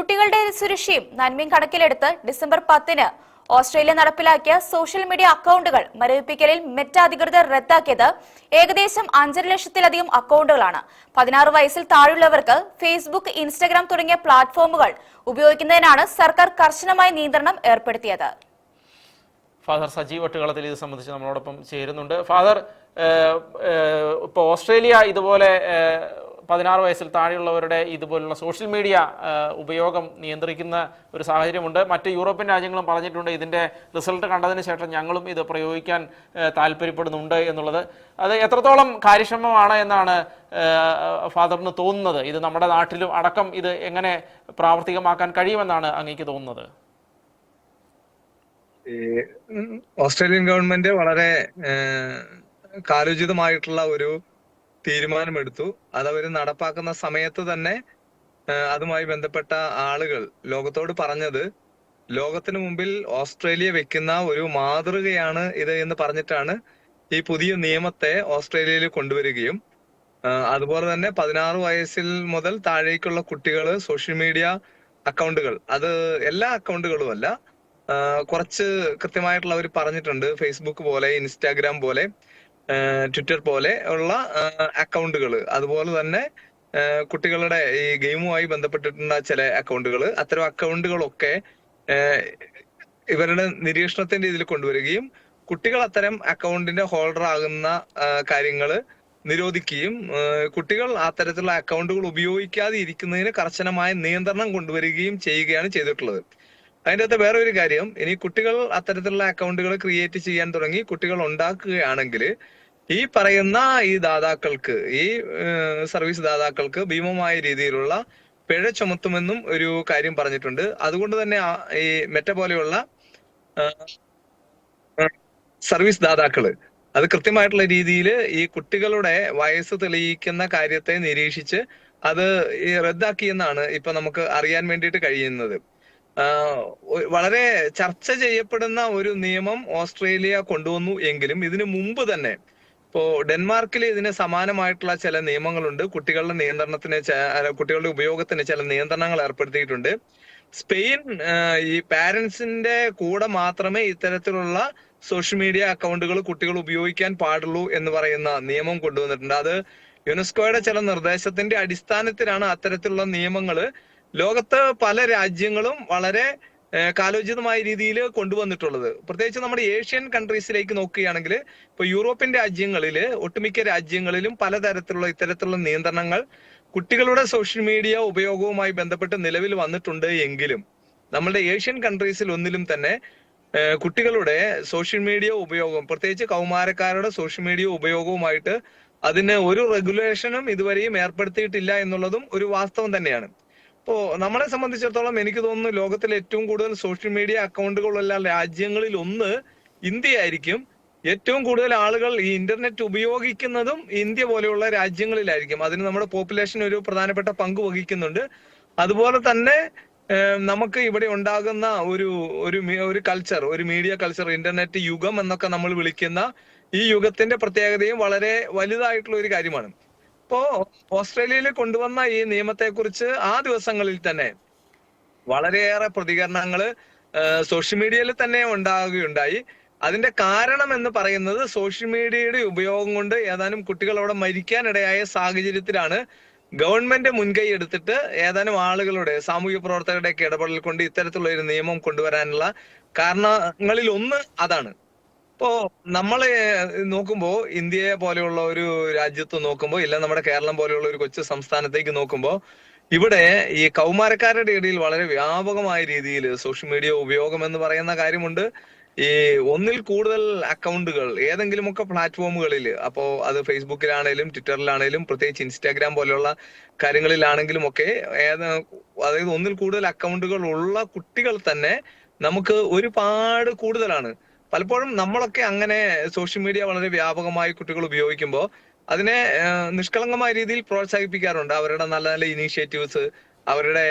കുട്ടികളുടെ സുരക്ഷയും നന്മയും കണക്കിലെടുത്ത് ഡിസംബർ പത്തിന് ഓസ്ട്രേലിയ നടപ്പിലാക്കിയ സോഷ്യൽ മീഡിയ അക്കൗണ്ടുകൾ മരവിപ്പിക്കലിൽ മെറ്റ അധികൃതർ റദ്ദാക്കിയത് ഏകദേശം അഞ്ചര ലക്ഷത്തിലധികം അക്കൗണ്ടുകളാണ്. പതിനാറ് വയസ്സിൽ താഴെയുള്ളവർക്ക് ഫേസ്ബുക്ക് ഇൻസ്റ്റഗ്രാം തുടങ്ങിയ പ്ലാറ്റ്ഫോമുകൾ ഉപയോഗിക്കുന്നതിനാണ് സർക്കാർ കർശനമായ നിയന്ത്രണം ഏർപ്പെടുത്തിയത്. ഫാദർ സജീവ് ഒട്ടുകളത്തിൽ ഇത് സംബന്ധിച്ച് നമ്മളോടൊപ്പം ചേരുന്നുണ്ട്. ഫാദർ ഇപ്പോൾ ഓസ്ട്രേലിയ ഇതുപോലെ പതിനാറ് വയസ്സിൽ താഴെയുള്ളവരുടെ ഇതുപോലുള്ള സോഷ്യൽ മീഡിയ ഉപയോഗം നിയന്ത്രിക്കുന്ന ഒരു സാഹചര്യമുണ്ട്. മറ്റ് യൂറോപ്യൻ രാജ്യങ്ങളും പറഞ്ഞിട്ടുണ്ട് ഇതിന്റെ റിസൾട്ട് കണ്ടതിന് ശേഷം ഞങ്ങളും ഇത് പ്രയോഗിക്കാൻ താല്പര്യപ്പെടുന്നുണ്ട് എന്നുള്ളത്. അത് എത്രത്തോളം കാര്യക്ഷമമാണ് എന്നാണ് ഫാദറിന് തോന്നുന്നത്. ഇത് നമ്മുടെ നാട്ടിലും അടക്കം ഇത് എങ്ങനെ പ്രാവർത്തികമാക്കാൻ കഴിയുമെന്നാണ് അങ്ങേക്ക് തോന്നുന്നത്. ഓസ്ട്രേലിയൻ ഗവൺമെന്റ് വളരെ കാലോചിതമായിട്ടുള്ള ഒരു തീരുമാനമെടുത്തു. അത് അവർ നടപ്പാക്കുന്ന സമയത്ത് തന്നെ അതുമായി ബന്ധപ്പെട്ട ആളുകൾ ലോകത്തോട് പറഞ്ഞത് ലോകത്തിന് മുമ്പിൽ ഓസ്ട്രേലിയ വെക്കുന്ന ഒരു മാതൃകയാണ് ഇത് എന്ന് പറഞ്ഞിട്ടാണ് ഈ പുതിയ നിയമത്തെ ഓസ്ട്രേലിയയിൽ കൊണ്ടുവരികയും അതുപോലെ തന്നെ പതിനാറ് വയസ്സിൽ മുതൽ താഴേക്കുള്ള കുട്ടികൾ സോഷ്യൽ മീഡിയ അക്കൗണ്ടുകൾ അത് എല്ലാ അക്കൗണ്ടുകളും അല്ല കുറച്ച് കൃത്യമായിട്ടുള്ള അവർ പറഞ്ഞിട്ടുണ്ട് ഫേസ്ബുക്ക് പോലെ ഇൻസ്റ്റാഗ്രാം പോലെ ട്വിറ്റർ പോലെ ഉള്ള അക്കൗണ്ടുകൾ അതുപോലെ തന്നെ കുട്ടികളുടെ ഈ ഗെയിമുമായി ബന്ധപ്പെട്ടിട്ടുള്ള ചില അക്കൗണ്ടുകൾ അത്തരം അക്കൗണ്ടുകളൊക്കെ ഇവരുടെ നിരീക്ഷണത്തിന്റെ ഇതിൽ കൊണ്ടുവരികയും കുട്ടികൾ അത്തരം അക്കൗണ്ടിന്റെ ഹോൾഡർ ആകുന്ന കാര്യങ്ങൾ നിരോധിക്കുകയും കുട്ടികൾ അത്തരത്തിലുള്ള അക്കൗണ്ടുകൾ ഉപയോഗിക്കാതെ ഇരിക്കുന്നതിന് കർശനമായ നിയന്ത്രണം കൊണ്ടുവരികയും ചെയ്യുകയാണ് ചെയ്തിട്ടുള്ളത്. അതിന്റെ അകത്ത് വേറെ ഒരു കാര്യം ഇനി കുട്ടികൾ അത്തരത്തിലുള്ള അക്കൗണ്ടുകൾ ക്രിയേറ്റ് ചെയ്യാൻ തുടങ്ങി കുട്ടികൾ ഉണ്ടാക്കുകയാണെങ്കിൽ ഈ പറയുന്ന ഈ ദാതാക്കൾക്ക് ഈ സർവീസ് ദാതാക്കൾക്ക് ഭീമമായ രീതിയിലുള്ള പിഴ ചുമത്തുമെന്നും ഒരു കാര്യം പറഞ്ഞിട്ടുണ്ട്. അതുകൊണ്ട് തന്നെ ഈ മെറ്റ പോലെയുള്ള സർവീസ് ദാതാക്കൾ അത് കൃത്യമായിട്ടുള്ള രീതിയിൽ ഈ കുട്ടികളുടെ വയസ്സ് തെളിയിക്കുന്ന കാര്യത്തെ നിരീക്ഷിച്ച് അത് ഈ റദ്ദാക്കിയെന്നാണ് ഇപ്പൊ നമുക്ക് അറിയാൻ വേണ്ടിയിട്ട് കഴിയുന്നത്. വളരെ ചർച്ച ചെയ്യപ്പെടുന്ന ഒരു നിയമം ഓസ്ട്രേലിയ കൊണ്ടുവന്നു എങ്കിലും ഇതിനു മുമ്പ് തന്നെ ഇപ്പോ ഡെൻമാർക്കിൽ ഇതിന് സമാനമായിട്ടുള്ള ചില നിയമങ്ങളുണ്ട്. കുട്ടികളുടെ നിയന്ത്രണത്തിന് കുട്ടികളുടെ ഉപയോഗത്തിന് ചില നിയന്ത്രണങ്ങൾ ഏർപ്പെടുത്തിയിട്ടുണ്ട്. സ്പെയിൻ ഈ പാരന്റ്സിന്റെ കൂടെ മാത്രമേ ഇത്തരത്തിലുള്ള സോഷ്യൽ മീഡിയ അക്കൗണ്ടുകൾ കുട്ടികൾ ഉപയോഗിക്കാൻ പാടുള്ളൂ എന്ന് പറയുന്ന നിയമം കൊണ്ടുവന്നിട്ടുണ്ട്. അത് യുനെസ്കോയുടെ ചില നിർദ്ദേശത്തിന്റെ അടിസ്ഥാനത്തിലാണ് അത്തരത്തിലുള്ള നിയമങ്ങൾ ലോകത്ത് പല രാജ്യങ്ങളും വളരെ കാലോചിതമായ രീതിയിൽ കൊണ്ടുവന്നിട്ടുള്ളത്. പ്രത്യേകിച്ച് നമ്മുടെ ഏഷ്യൻ കൺട്രീസിലേക്ക് നോക്കുകയാണെങ്കിൽ ഇപ്പൊ യൂറോപ്യൻ രാജ്യങ്ങളിൽ ഒട്ടുമിക്ക രാജ്യങ്ങളിലും പലതരത്തിലുള്ള ഇത്തരത്തിലുള്ള നിയന്ത്രണങ്ങൾ കുട്ടികളുടെ സോഷ്യൽ മീഡിയ ഉപയോഗവുമായി ബന്ധപ്പെട്ട് നിലവിൽ വന്നിട്ടുണ്ട് എങ്കിലും നമ്മുടെ ഏഷ്യൻ കൺട്രീസിൽ ഒന്നിലും തന്നെ കുട്ടികളുടെ സോഷ്യൽ മീഡിയ ഉപയോഗം പ്രത്യേകിച്ച് കൗമാരക്കാരുടെ സോഷ്യൽ മീഡിയ ഉപയോഗവുമായിട്ട് അതിന് ഒരു റെഗുലേഷനും ഇതുവരെയും ഏർപ്പെടുത്തിയിട്ടില്ല എന്നുള്ളതും ഒരു വാസ്തവം തന്നെയാണ്. ഇപ്പോ നമ്മളെ സംബന്ധിച്ചിടത്തോളം എനിക്ക് തോന്നുന്നു ലോകത്തിലെ ഏറ്റവും കൂടുതൽ സോഷ്യൽ മീഡിയ അക്കൗണ്ടുകളുള്ള രാജ്യങ്ങളിൽ ഒന്ന് ഇന്ത്യ ആയിരിക്കും ഏറ്റവും കൂടുതൽ ആളുകൾ ഈ ഇന്റർനെറ്റ് ഉപയോഗിക്കുന്നതും ഇന്ത്യ പോലെയുള്ള രാജ്യങ്ങളിലായിരിക്കും. അതിന് നമ്മുടെ പോപ്പുലേഷൻ ഒരു പ്രധാനപ്പെട്ട പങ്ക് വഹിക്കുന്നുണ്ട്. അതുപോലെ തന്നെ നമുക്ക് ഇവിടെ ഉണ്ടാകുന്ന ഒരു ഒരു ഒരു കൾച്ചർ ഒരു മീഡിയ കൾച്ചർ ഇന്റർനെറ്റ് യുഗം എന്നൊക്കെ നമ്മൾ വിളിക്കുന്ന ഈ യുഗത്തിന്റെ പ്രത്യേകതയും വളരെ വലുതായിട്ടുള്ള ഒരു കാര്യമാണ്. ഇപ്പോ ഓസ്ട്രേലിയയിൽ കൊണ്ടുവന്ന ഈ നിയമത്തെക്കുറിച്ച് ആ ദിവസങ്ങളിൽ തന്നെ വളരെയേറെ പ്രതികരണങ്ങൾ സോഷ്യൽ മീഡിയയിൽ തന്നെ ഉണ്ടാകുകയുണ്ടായി. അതിന്റെ കാരണം എന്ന് പറയുന്നത് സോഷ്യൽ മീഡിയയുടെ ഉപയോഗം കൊണ്ട് ഏതാനും കുട്ടികൾ അവിടെ മരിക്കാനിടയായ സാഹചര്യത്തിലാണ് ഗവൺമെന്റ് മുൻകൈ എടുത്തിട്ട് ഏതാനും ആളുകളുടെ സാമൂഹ്യ പ്രവർത്തകരുടെ ഒക്കെ ഇടപെടൽ കൊണ്ട് ഇത്തരത്തിലുള്ള ഒരു നിയമം കൊണ്ടുവരാനുള്ള കാരണങ്ങളിൽ ഒന്ന് അതാണ്. ഇപ്പോ നമ്മൾ നോക്കുമ്പോ ഇന്ത്യയെ പോലെയുള്ള ഒരു രാജ്യത്ത് നോക്കുമ്പോ ഇല്ല നമ്മുടെ കേരളം പോലെയുള്ള ഒരു കൊച്ചു സംസ്ഥാനത്തേക്ക് നോക്കുമ്പോ ഇവിടെ ഈ കൗമാരക്കാരുടെ ഇടയിൽ വളരെ വ്യാപകമായ രീതിയിൽ സോഷ്യൽ മീഡിയ ഉപയോഗം എന്ന് പറയുന്ന കാര്യമുണ്ട്. ഈ ഒന്നിൽ കൂടുതൽ അക്കൗണ്ടുകൾ ഏതെങ്കിലുമൊക്കെ പ്ലാറ്റ്ഫോമുകളിൽ അപ്പോ അത് ഫേസ്ബുക്കിലാണേലും ട്വിറ്ററിലാണേലും പ്രത്യേകിച്ച് ഇൻസ്റ്റാഗ്രാം പോലെയുള്ള കാര്യങ്ങളിലാണെങ്കിലും ഒക്കെ ഏത് അതായത് ഒന്നിൽ കൂടുതൽ അക്കൗണ്ടുകൾ ഉള്ള കുട്ടികൾ തന്നെ നമുക്ക് ഒരുപാട് കൂടുതലാണ്. പലപ്പോഴും നമ്മളൊക്കെ അങ്ങനെ സോഷ്യൽ മീഡിയ വളരെ വ്യാപകമായി കുട്ടികൾ ഉപയോഗിക്കുമ്പോൾ അതിനെ നിഷ്കളങ്കമായ രീതിയിൽ പ്രോത്സാഹിപ്പിക്കാറുണ്ട്. അവരുടെ നല്ല നല്ല ഇനീഷ്യേറ്റീവ്സ് അവരുടെ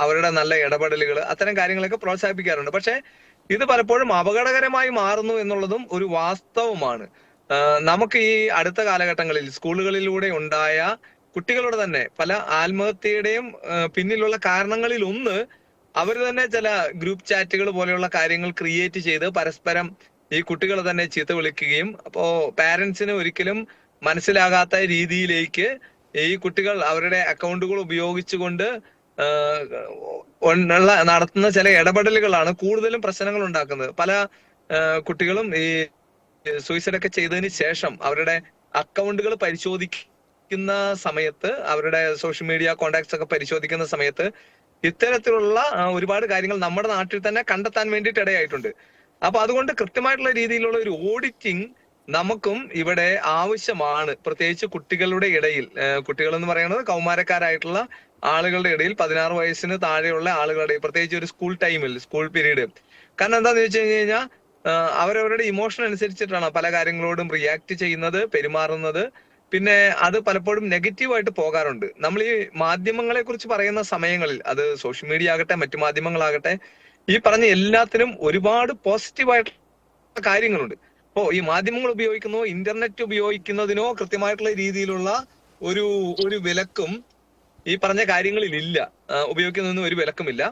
അവരുടെ നല്ല ഇടപെടലുകൾ അത്തരം കാര്യങ്ങളൊക്കെ പ്രോത്സാഹിപ്പിക്കാറുണ്ട്. പക്ഷെ ഇത് പലപ്പോഴും അപകടകരമായി മാറുന്നു എന്നുള്ളതും ഒരു വാസ്തവമാണ്. നമുക്ക് ഈ അടുത്ത കാലഘട്ടങ്ങളിൽ സ്കൂളുകളിലൂടെ ഉണ്ടായ കുട്ടികളുടെ തന്നെ പല ആത്മഹത്യയുടെയും പിന്നിലുള്ള കാരണങ്ങളിൽ ഒന്ന് അവർ തന്നെ ചില ഗ്രൂപ്പ് ചാറ്റുകൾ പോലെയുള്ള കാര്യങ്ങൾ ക്രിയേറ്റ് ചെയ്ത് പരസ്പരം ഈ കുട്ടികളെ തന്നെ ചീത്ത വിളിക്കുകയും അപ്പോ പാരന്റ്സിന് ഒരിക്കലും മനസ്സിലാകാത്ത രീതിയിലേക്ക് ഈ കുട്ടികൾ അവരുടെ അക്കൗണ്ടുകൾ ഉപയോഗിച്ചുകൊണ്ട് നടത്തുന്ന ചില ഇടപെടലുകളാണ് കൂടുതലും പ്രശ്നങ്ങൾ ഉണ്ടാക്കുന്നത്. പല കുട്ടികളും ഈ സൂയിസൈഡ് ഒക്കെ ചെയ്തതിന് ശേഷം അവരുടെ അക്കൗണ്ടുകൾ പരിശോധിക്കുന്ന സമയത്ത് അവരുടെ സോഷ്യൽ മീഡിയ കോണ്ടാക്ട്സ് ഒക്കെ പരിശോധിക്കുന്ന സമയത്ത് ഇത്തരത്തിലുള്ള ഒരുപാട് കാര്യങ്ങൾ നമ്മുടെ നാട്ടിൽ തന്നെ കണ്ടെത്താൻ വേണ്ടിയിട്ട് ഇടയായിട്ടുണ്ട്. അപ്പൊ അതുകൊണ്ട് കൃത്യമായിട്ടുള്ള രീതിയിലുള്ള ഒരു ഓഡിറ്റിംഗ് നമുക്കും ഇവിടെ ആവശ്യമാണ്. പ്രത്യേകിച്ച് കുട്ടികളുടെ ഇടയിൽ കുട്ടികൾ എന്ന് പറയുന്നത് കൗമാരക്കാരായിട്ടുള്ള ആളുകളുടെ ഇടയിൽ പതിനാറ് വയസ്സിന് താഴെയുള്ള ആളുകളുടെ പ്രത്യേകിച്ച് ഒരു സ്കൂൾ ടൈമിൽ സ്കൂൾ പീരീഡ് കാരണം എന്താന്ന് വെച്ച് കഴിഞ്ഞ് കഴിഞ്ഞാൽ അവരവരുടെ ഇമോഷൻ അനുസരിച്ചിട്ടാണ് പല കാര്യങ്ങളോടും റിയാക്ട് ചെയ്യുന്നത് പെരുമാറുന്നത്. പിന്നെ അത് പലപ്പോഴും നെഗറ്റീവായിട്ട് പോകാറുണ്ട്. നമ്മൾ ഈ മാധ്യമങ്ങളെ കുറിച്ച് പറയുന്ന സമയങ്ങളിൽ അത് സോഷ്യൽ മീഡിയ ആകട്ടെ മറ്റു മാധ്യമങ്ങളാകട്ടെ ഈ പറഞ്ഞ എല്ലാത്തിനും ഒരുപാട് പോസിറ്റീവായിട്ടുള്ള കാര്യങ്ങളുണ്ട്. അപ്പോ ഈ മാധ്യമങ്ങൾ ഉപയോഗിക്കുന്നോ ഇന്റർനെറ്റ് ഉപയോഗിക്കുന്നതിനോ കൃത്യമായിട്ടുള്ള രീതിയിലുള്ള ഒരു ഒരു വിലക്കും ഈ പറഞ്ഞ കാര്യങ്ങളിൽ ഇല്ല. ഉപയോഗിക്കുന്നതിനും ഒരു വിലക്കുമില്ല.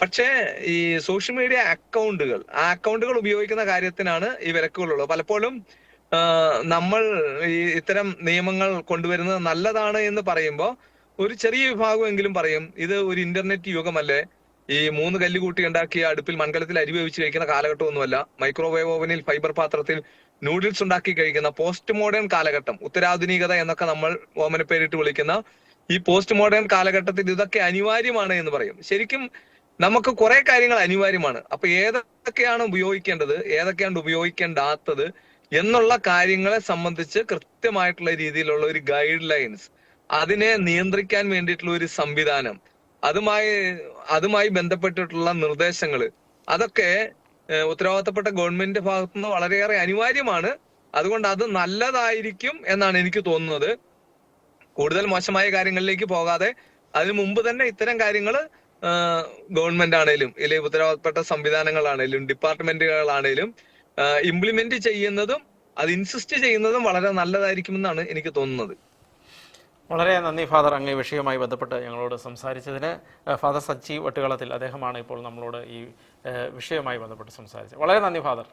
പക്ഷേ ഈ സോഷ്യൽ മീഡിയ അക്കൗണ്ടുകൾ ആ അക്കൗണ്ടുകൾ ഉപയോഗിക്കുന്ന കാര്യത്തിനാണ് ഈ വിലക്കുകളുള്ളത്. പലപ്പോഴും നമ്മൾ ഈ ഇത്തരം നിയമങ്ങൾ കൊണ്ടുവരുന്നത് നല്ലതാണ് എന്ന് പറയുമ്പോൾ ഒരു ചെറിയ വിഭാഗമെങ്കിലും പറയും ഇത് ഒരു ഇന്റർനെറ്റ് യുഗമല്ലേ? ഈ മൂന്ന് കല്ല് കൂട്ടി ഉണ്ടാക്കിയ അടുപ്പിൽ മൺകലത്തിൽ അരി വേവിച്ച് കഴിക്കുന്ന കാലഘട്ടമൊന്നുമല്ല. മൈക്രോവേവ് ഓവനിൽ ഫൈബർ പാത്രത്തിൽ നൂഡിൽസ് ഉണ്ടാക്കി കഴിക്കുന്ന പോസ്റ്റ് മോഡേൺ കാലഘട്ടം ഉത്തരാധുനികത എന്നൊക്കെ നമ്മൾ ഓമന പേരിട്ട് വിളിക്കുന്ന ഈ പോസ്റ്റ് മോഡേൺ കാലഘട്ടത്തിൽ ഇതൊക്കെ അനിവാര്യമാണ് എന്ന് പറയും. ശരിക്കും നമുക്ക് കുറെ കാര്യങ്ങൾ അനിവാര്യമാണ്. അപ്പൊ ഏതൊക്കെയാണ് ഉപയോഗിക്കേണ്ടത്? ഏതൊക്കെയാണ് ഉപയോഗിക്കേണ്ടാത്തത്? എന്നുള്ള കാര്യങ്ങളെ സംബന്ധിച്ച് കൃത്യമായിട്ടുള്ള രീതിയിലുള്ള ഒരു ഗൈഡ് ലൈൻസ് അതിനെ നിയന്ത്രിക്കാൻ വേണ്ടിയിട്ടുള്ള ഒരു സംവിധാനം അതുമായി അതുമായി ബന്ധപ്പെട്ടിട്ടുള്ള നിർദ്ദേശങ്ങൾ അതൊക്കെ ഉത്തരവാദിത്തപ്പെട്ട ഗവൺമെന്റിന്റെ ഭാഗത്തു നിന്ന് വളരെയേറെ അനിവാര്യമാണ്. അതുകൊണ്ട് അത് നല്ലതായിരിക്കും എന്നാണ് എനിക്ക് തോന്നുന്നത്. കൂടുതൽ മോശമായ കാര്യങ്ങളിലേക്ക് പോകാതെ അതിനു മുമ്പ് തന്നെ ഇത്തരം കാര്യങ്ങൾ ഗവൺമെന്റ് ആണേലും ഇല്ലെങ്കിൽ ഉത്തരവാദപ്പെട്ട സംവിധാനങ്ങളാണേലും ഡിപ്പാർട്ട്മെന്റുകളാണേലും ഇംപ്ലിമെന്റ് ചെയ്യുന്നതും അത് ഇൻസിസ്റ്റ് ചെയ്യുന്നതും വളരെ നല്ലതായിരിക്കുമെന്നാണ് എനിക്ക് തോന്നുന്നത്. വളരെ നന്ദി ഫാദർ. അങ്ങ് വിഷയവുമായി ബന്ധപ്പെട്ട് ഞങ്ങളോട് സംസാരിച്ചതിന് ഫാദർ സച്ചി വട്ടുകളത്തിൽ അദ്ദേഹമാണ് ഇപ്പോൾ നമ്മളോട് ഈ വിഷയവുമായി ബന്ധപ്പെട്ട് സംസാരിച്ചത്. വളരെ നന്ദി ഫാദർ.